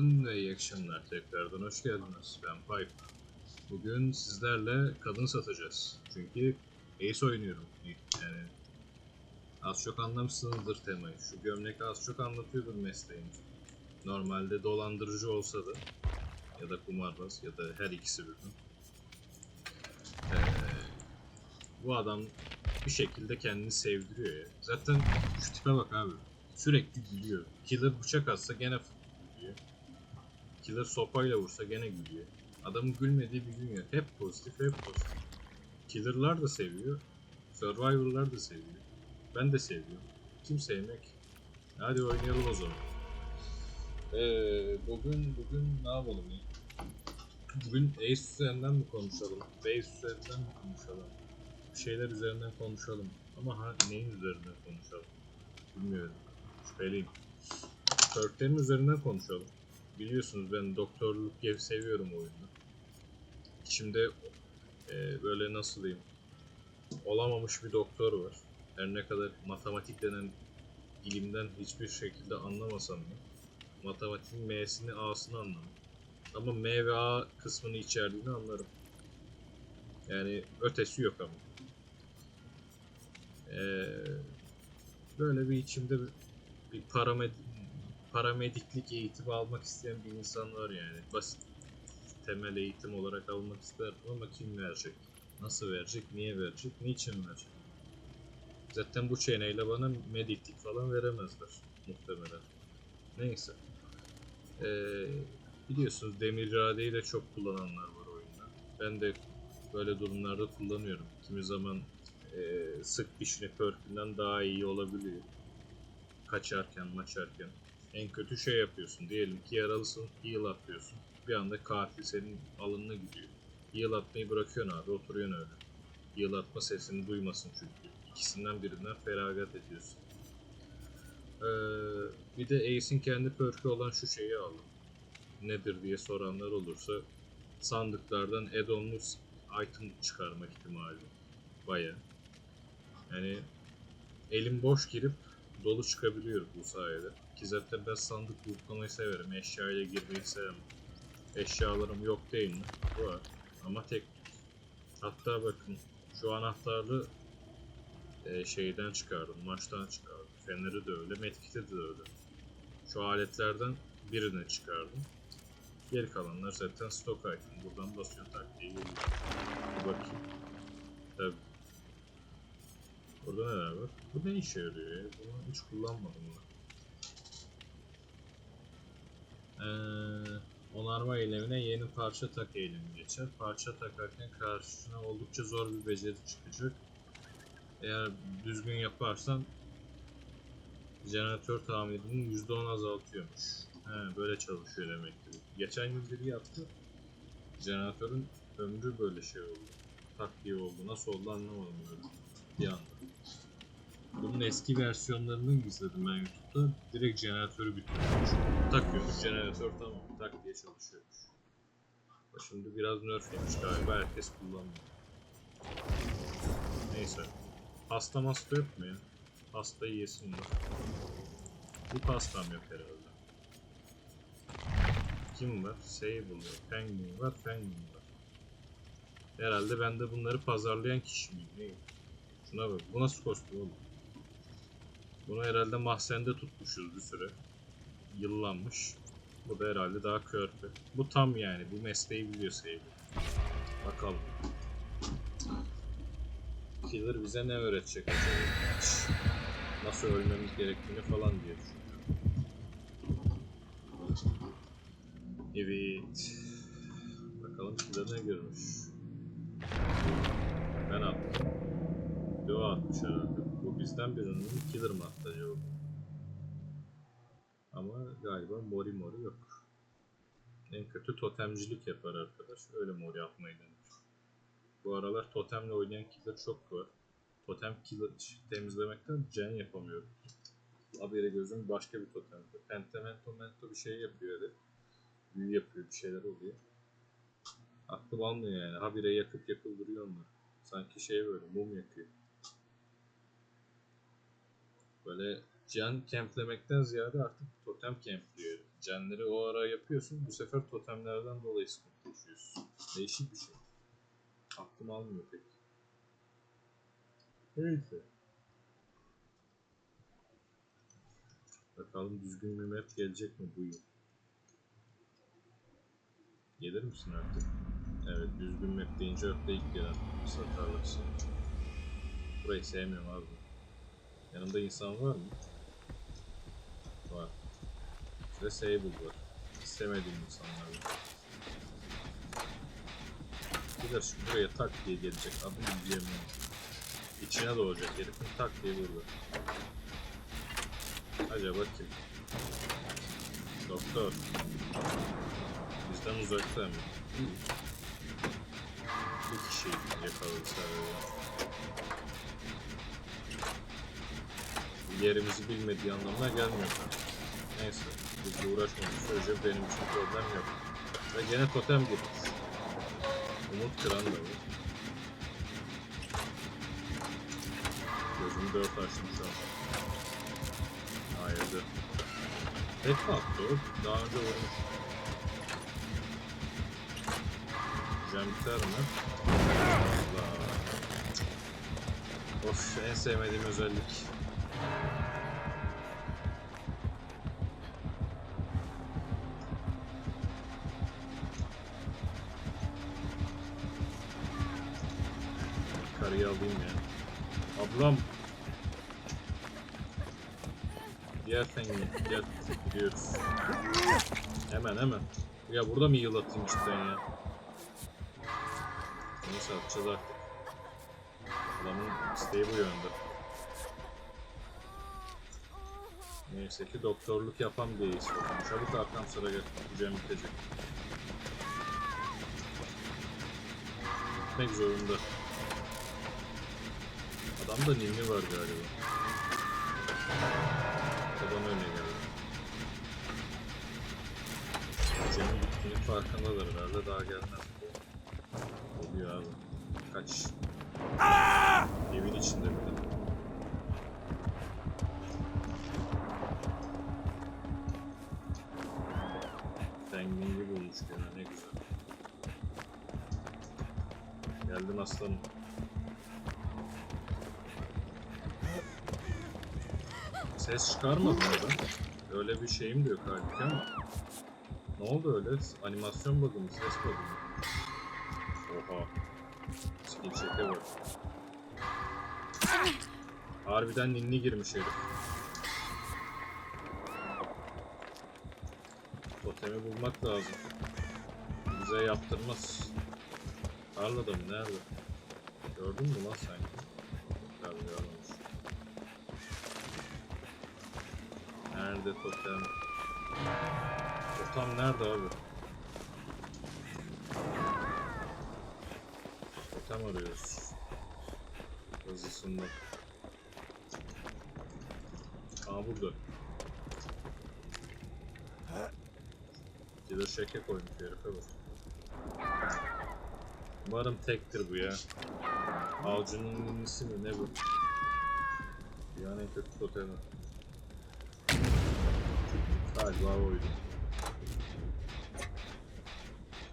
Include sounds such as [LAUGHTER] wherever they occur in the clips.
Günaydın ve iyi akşamlar. Tekrardan hoş geldiniz. Ben Pipe. Bugün sizlerle kadın satacağız. Çünkü Ace oynuyorum. Yani az çok anlamışsınızdır temayı. Şu gömlek az çok anlatıyordur mesleğini. Normalde dolandırıcı olsa da ya da kumarbaz ya da her ikisi birden. Ee, bu adam bir şekilde kendini sevdiriyor ya. Zaten şu tipe bak abi. Sürekli gülüyor. Killer bıçak atsa gene. Killer sopayla vursa gene gülüyor. Adamın gülmediği bir gün yok. Hep pozitif, hep pozitif. Killer'lar da seviyor. Survivor'lar da seviyor. Ben de seviyorum. Kim sevmek? Hadi oynayalım o zaman. Ee, bugün bugün ne yapalım ya? Bugün Ace üzerinden mi konuşalım? Base üzerinden mi konuşalım? Bir şeyler üzerinden konuşalım. Ama ha, neyin üzerinden konuşalım? Bilmiyorum. Şüpheliyim. Perklerin üzerinden konuşalım. Biliyorsunuz ben doktorluk gibi seviyorum oyunu. İçimde e, böyle nasıl diyeyim olamamış bir doktor var. Her ne kadar matematik denen ilimden hiçbir şekilde anlamasam da matematiğin M'sini A'sını anlamam. Ama M ve A kısmını içerdiğini anlarım. Yani ötesi yok ama. Ee, böyle bir içimde bir, bir paramed paramediklik eğitimi almak isteyen bir insan var yani. Basit temel eğitim olarak almak isterdim ama kim verecek? Nasıl verecek? Niye verecek? Niçin verecek? Zaten bu çeneyle bana mediklik falan veremezler muhtemelen. Neyse. Ee, biliyorsunuz demir iradeyi de çok kullananlar var oyunda. Ben de böyle durumlarda kullanıyorum. Kimi zaman e, sık dişini perkünden daha iyi olabiliyor. Kaçarken, maçarken. En kötü şey yapıyorsun. Diyelim ki yaralısın, heal atıyorsun. Bir anda katil senin alınına gidiyor. Heal atmayı bırakıyorsun abi, oturuyorsun öyle. Heal atma sesini duymasın çünkü. İkisinden birinden feragat ediyorsun. Ee, bir de Ace'in kendi perk'ü olan şu şeyi aldım. Nedir diye soranlar olursa sandıklardan add-on'lu item çıkarma ihtimali. Baya. Yani elim boş girip dolu çıkabiliyor bu sayede. Zaten ben sandık lootlamayı severim. Eşyayla girmeyi sevmem. Eşyalarım yok değil mi? Var. Ama tek Hatta bakın şu anahtarlı e, şeyden çıkardım. Maçtan çıkardım. Feneri de öyle. Medkit'i de öyle. Şu aletlerden birini çıkardım. Geri kalanlar zaten stok item. Buradan basıyor tak diye geliyor. Bir bakayım. Tabii. Burada neler var? Bu ne işe yarıyor ya? Bunu hiç kullanmadım ben. Ee, onarma eylemine yeni parça tak eylemi geçer. Parça takarken karşına oldukça zor bir beceri çıkacak. Eğer düzgün yaparsan jeneratör tamirini %10 azaltıyormuş. He, böyle çalışıyor demek ki. Geçen gün biri yaptı. Jeneratörün ömrü böyle şey oldu. Takviye oldu. Nasıl oldu anlamadım. Bir anda. Bunun eski versiyonlarını izledim ben YouTube'da. Direkt jeneratörü bitiriyormuş. Takıyormuş jeneratör tamam tak diye çalışıyormuş. Şimdi biraz nerf yemiş galiba herkes kullanmıyor. Neyse. Pasta masta yok mu ya? Pasta yesin de. Bir pastam yok herhalde. Kim var? Sable var. Penguin var. Penguin var. Herhalde ben de bunları pazarlayan kişi miyim? Neyim? Şuna bak. Bu nasıl kostüm oğlum? Bunu herhalde mahzende tutmuşuz bir süre. Yıllanmış. Bu da herhalde daha körpe. Bu tam yani. Bu mesleği biliyor Sable. Bakalım. Killer bize ne öğretecek acaba? Nasıl ölmemiz gerektiğini falan diye. Evet. Bakalım Killer ne görmüş. Ben attım. Yo atmış herhalde. Bizden birinin Killer attı acaba? Ama galiba Mori Mori yok. En kötü totemcilik yapar arkadaş. Öyle Mori atmayı denir. Bu aralar totemle oynayan killer çok var. Totem killer temizlemekten can yapamıyorum. Habire gözüm başka bir totemde. Pentamento mento bir şey yapıyor herif. Büyü yapıyor bir şeyler oluyor. Aklım almıyor yani. Habire yakıp duruyor onlar. Sanki şey böyle mum yakıyor. Böyle can kemplemekten ziyade artık totem kempliyor. Canları o ara yapıyorsun. Bu sefer totemlerden dolayı sıkıntı yaşıyorsun. Değişik bir şey. Aklım almıyor pek. Neyse. Bakalım düzgün bir map gelecek mi bu yıl? Gelir misin artık? Evet düzgün map deyince akla ilk gelen satarlıksı. Burayı sevmiyorum abi. Yanımda insan var mı? Var. Ve Sable var. İstemediğim insanlar var. De şu buraya tak diye gelecek. Adını diyemiyorum. İçine doğacak herifin tak diye burada. Acaba kim? Doktor. Bizden uzakta mı? İyi. Bir kişi yakaladı sadece. Yerimizi bilmediği anlamına gelmiyor. Neyse. Bizle uğraşmadığı sürece benim için problem yok. Ve gene totem girmiş. Umut kıran da var. Gözümü dört açtım şu an. Hayırdır. Tek mi? Daha önce vurmuş. Cem biter mi? Allah. Of en sevmediğim özellik. Ablam. Diğer fengi. Gel. Gidiyoruz. Hemen hemen. Ya burada mı yıl atayım cidden ya? Neyse atacağız artık. Adamın isteği bu yönde. Neyse ki doktorluk yapam diye istiyorum. Çabuk arkam sıra gel. Cem bitecek. Gitmek zorunda. Adamda ninni var galiba. Adam öyle geldi. Cem'in gittiğinin farkındadır herhalde daha gelmez. Oluyor abi. Kaç. Evin içinde bir de. Penguin'i bulmuş gene ne güzel. Geldim aslanım. Ses çıkarmadım ya ben. Öyle bir şeyim de yok halbuki ama. Ne oldu öyle? Animasyon bug'ı mı? Ses bug'ı mı? Oha. Skill check'e bak. Harbiden ninni girmiş herif. Totemi bulmak lazım. Bize yaptırmaz. Tarlada mı? Nerede? Gördün mü lan sanki? Nerede totem? Totem nerede abi? Totem arıyoruz. Hızlısında. Aa burada. Killer şeke koymuş herife bak. Umarım tektir bu ya. Avcının mü ne bu? En kötü totemi. Galiba oydu.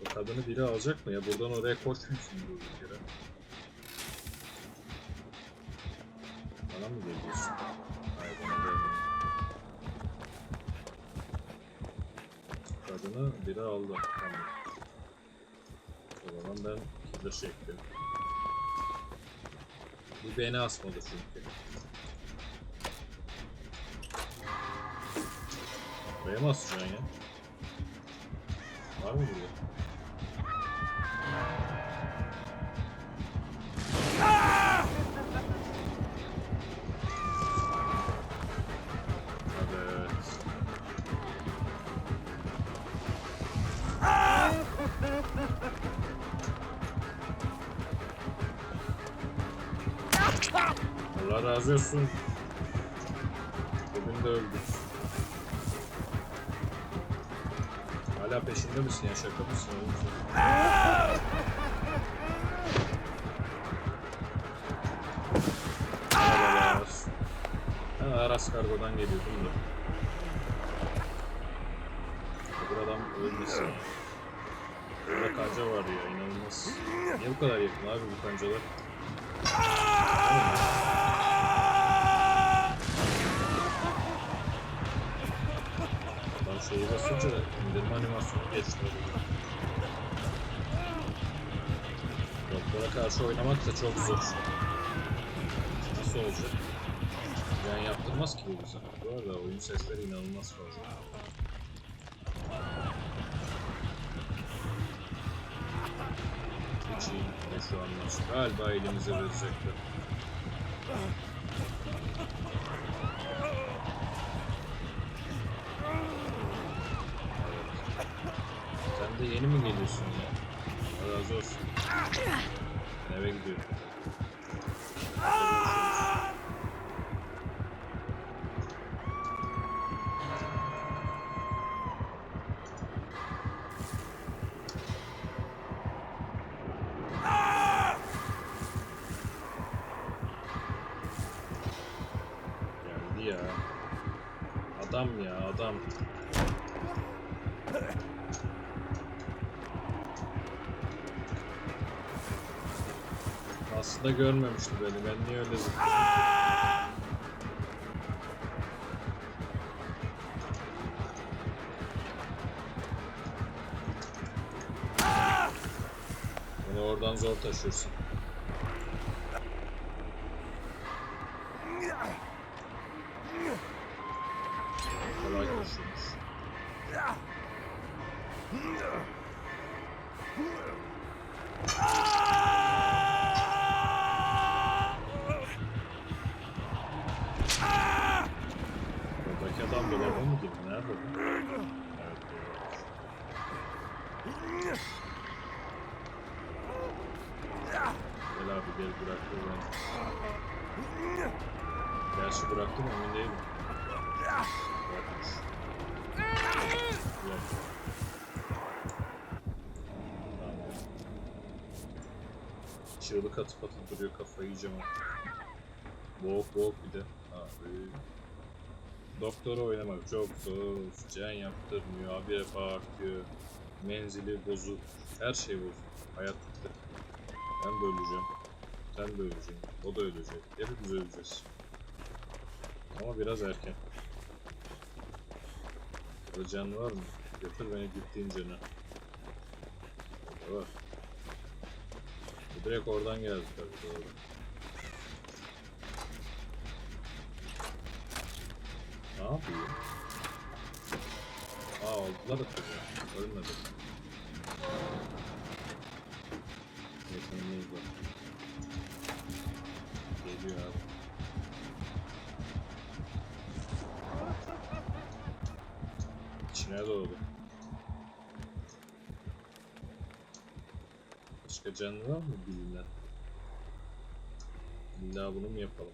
O kadını biri alacak mı ya? Buradan oraya koşmuyorsun durduk yere. Bana mı geliyorsun? Hayır bana gelmiyor. Kadını biri aldı. Tamam. O zaman ben killer çektim. Bu beni asmadı çünkü. Buraya mı asacaksın ya? Var mı burada? Allah razı olsun. Peşinde misin ya şaka mısın. Ben Aras Kargo'dan geliyordum da. ölmesin ya. Burada kanca var ya inanılmaz. Niye bu kadar yakın abi bu kancalar? Şeyi basınca indirme animasyonu geçti. Doktora karşı oynamak da çok zor. Nasıl olacak? Yani yaptırmaz ki bu bize. Bu arada oyun sesleri inanılmaz fazla. Hiç iyi şu anlar. Galiba elimize verecekler. Yeni mi geliyorsun ya? Allah razı olsun. Eve gidiyorum. Aslında görmemişti beni. Ben niye öyle zıpladım? Bunu oradan zor taşıyorsun. Gel abi gel bıraktı beni. Gerçi bıraktım emin değilim. Bırakmış. Tamam. Çığlık atıp atıp duruyor kafayı yiyeceğim. Boğuk boğuk bir de. Abi. Doktora oynamak çok zor. Can yaptırmıyor. Habire bağırtıyor. Menzili bozuk. Her şey bozuk. Hayat bitti. Ben de öleceğim. Sen de öleceksin. O da ölecek. Hepimiz öleceğiz. Ama biraz erken. Can var mı? Götür beni gittiğin cana. Orada var. Direkt oradan geldi tabii doğru. Ne yapıyor? Aa aldılar tabii. Ölmedi. Yeteneğimiz var. Geliyor abi. İçine doğdu. Başka canlı var mı bilinen? İlla bunu mu yapalım?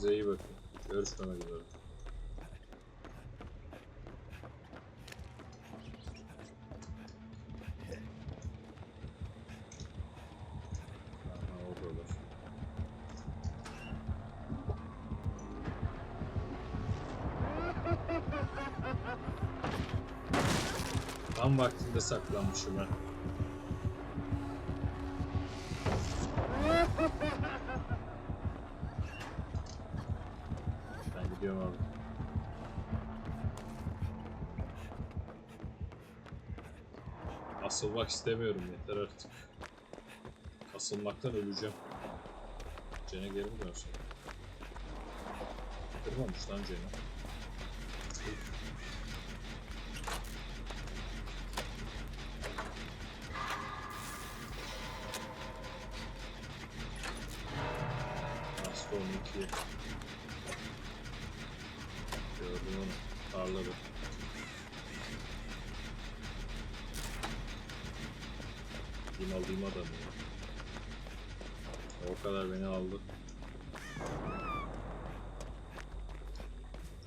Kendinize iyi bakın. Görüşmemek üzere. Tam vaktinde saklanmışım ha. Asılmak istemiyorum yeter artık. Asılmaktan öleceğim. Cene geri mi dönsün? Kırmamış lan Cene. Kim alayım adamı ya. O kadar beni aldı.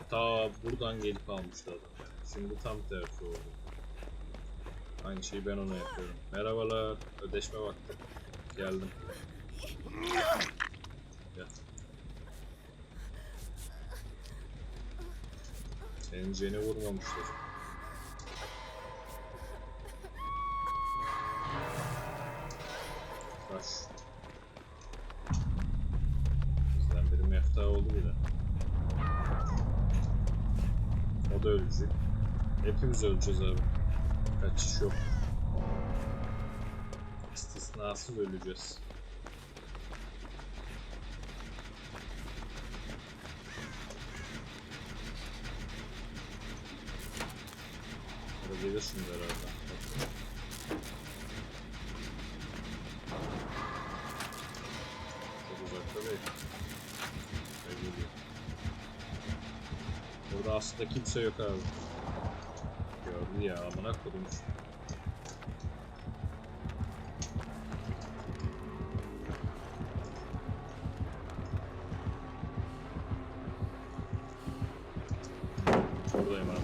Ta buradan gelip almıştı adam. Şimdi tam tersi oldu. Aynı şeyi ben ona yapıyorum. Merhabalar. Ödeşme vakti. Geldim. Gel. Senin Jen'i vurmamışlar. Da ölecek. Hepimiz öleceğiz abi. Kaçış yok. İstisnasız öleceğiz. Arada gelir şimdi herhalde. Kimse yok abi. Gördü ya amına kodum. Buradayım abi.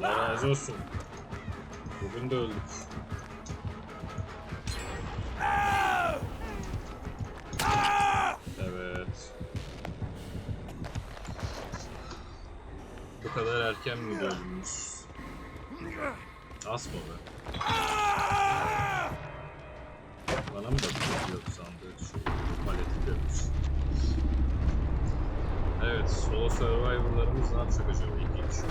Allah razı olsun. Bugün de öldük. Evet, solo survivor'larımız ne yapacak acaba ilginç.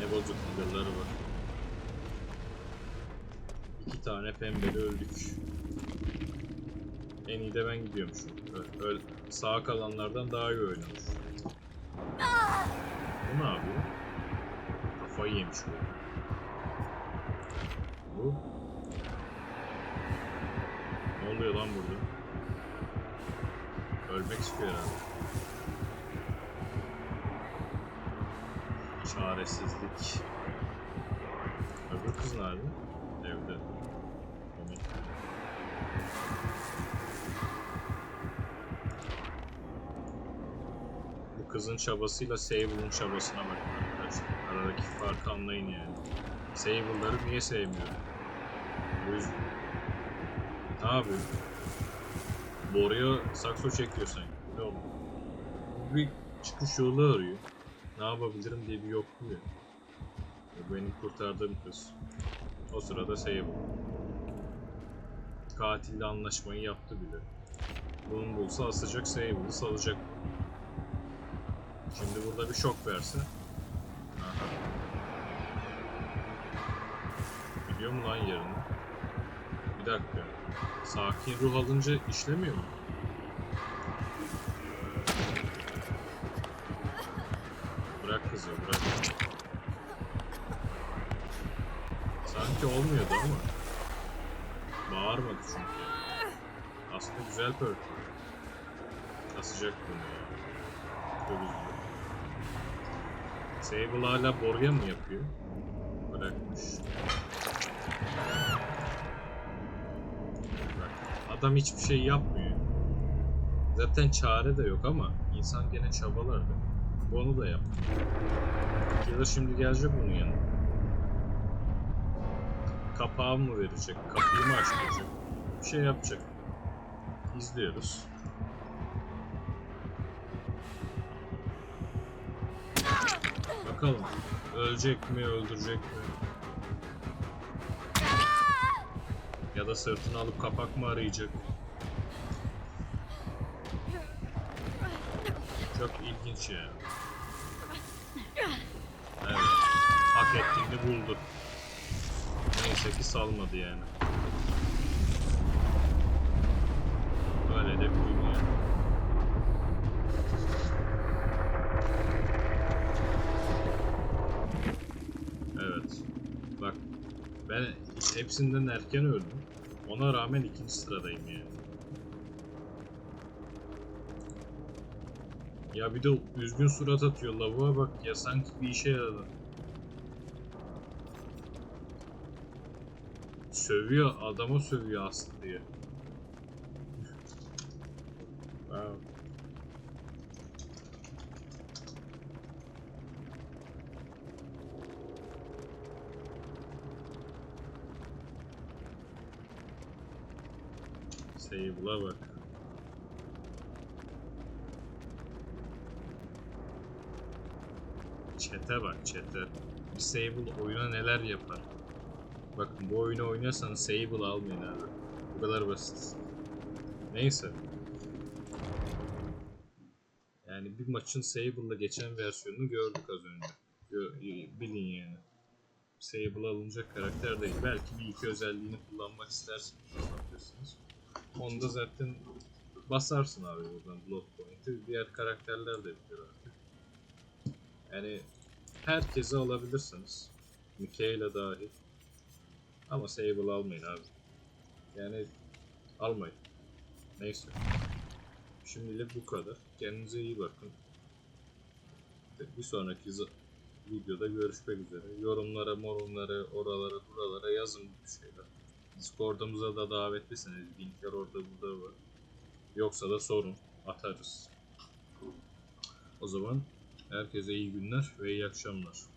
Ne bozuk figürleri var. İki tane pembeli öldük. En iyi de ben gidiyormuşum. Öl, öl, sağ kalanlardan daha iyi oynamış. Bu ne yapıyor? Kafayı yemiş bu. Bu? Ne oluyor lan burada? Ölmek istiyor herhalde. Çaresizlik. Öbür kız nerede? Evde. Komik. Bu kızın çabasıyla Sable'ın çabasına bakın arkadaşlar. Aradaki farkı anlayın yani. Sable'ları niye sevmiyorum? Bu yüzden. Ne yapıyor? Boruya sakso çekiyor sanki. Ne oldu? Bir çıkış yolu arıyor. Ne yapabilirim diye bir yokluyor. Bu benim kurtardığım kız. O sırada Sable. Katille anlaşmayı yaptı bile. Bunu bulsa asacak Sable'ı salacak. Şimdi burada bir şok verse. Aha. Biliyor mu lan yerini? Bir dakika. Sakin ruh alınca işlemiyor mu? Bırak kızı bırak. Sanki olmuyordu ama. Bağırmadı çünkü. Aslında güzel perk. Asacak bunu ya. Çok üzücü. Sable hala Borya mı yapıyor? Adam hiçbir şey yapmıyor. Zaten çare de yok ama insan gene çabalardı. Bu onu da yaptı. Killer şimdi gelecek bunun yanına. Kapağı mı verecek, kapıyı mı açmayacak? Bir şey yapacak. İzliyoruz. Bakalım. Ölecek mi, öldürecek mi? Ya da sırtını alıp kapak mı arayacak? Çok ilginç yani. Evet. Hak ettiğini buldu. Neyse ki salmadı yani. Böyle de bir yani. Evet. Bak ben hepsinden erken öldüm. Ona rağmen ikinci sıradayım yani. Ya bir de üzgün surat atıyor lavuğa bak ya sanki bir işe yaradı. Sövüyor adama sövüyor aslında diye. [LAUGHS] Wow. Sable'a bak. Çete bak çete. Bir Sable oyuna neler yapar. Bakın bu oyunu oynuyorsanız Sable almayın abi. Bu kadar basit. Neyse. Yani bir maçın Sable'la geçen versiyonunu gördük az önce. Gö- bilin yani. Sable alınacak karakter değil. Belki bir iki özelliğini kullanmak isterseniz alabilirsiniz. Onda zaten basarsın abi buradan block point'i. Diğer karakterler de yapıyor artık. Yani herkese alabilirsiniz. Mikaela dahil. Ama Sable almayın abi. Yani almayın. Neyse. Şimdilik bu kadar. Kendinize iyi bakın. Bir sonraki videoda görüşmek üzere. Yorumlara, morumlara, oralara, buralara yazın bir şeyler. Discord'umuza da davetlisiniz. Linkler orada burada var. Yoksa da sorun. Atarız. O zaman herkese iyi günler ve iyi akşamlar.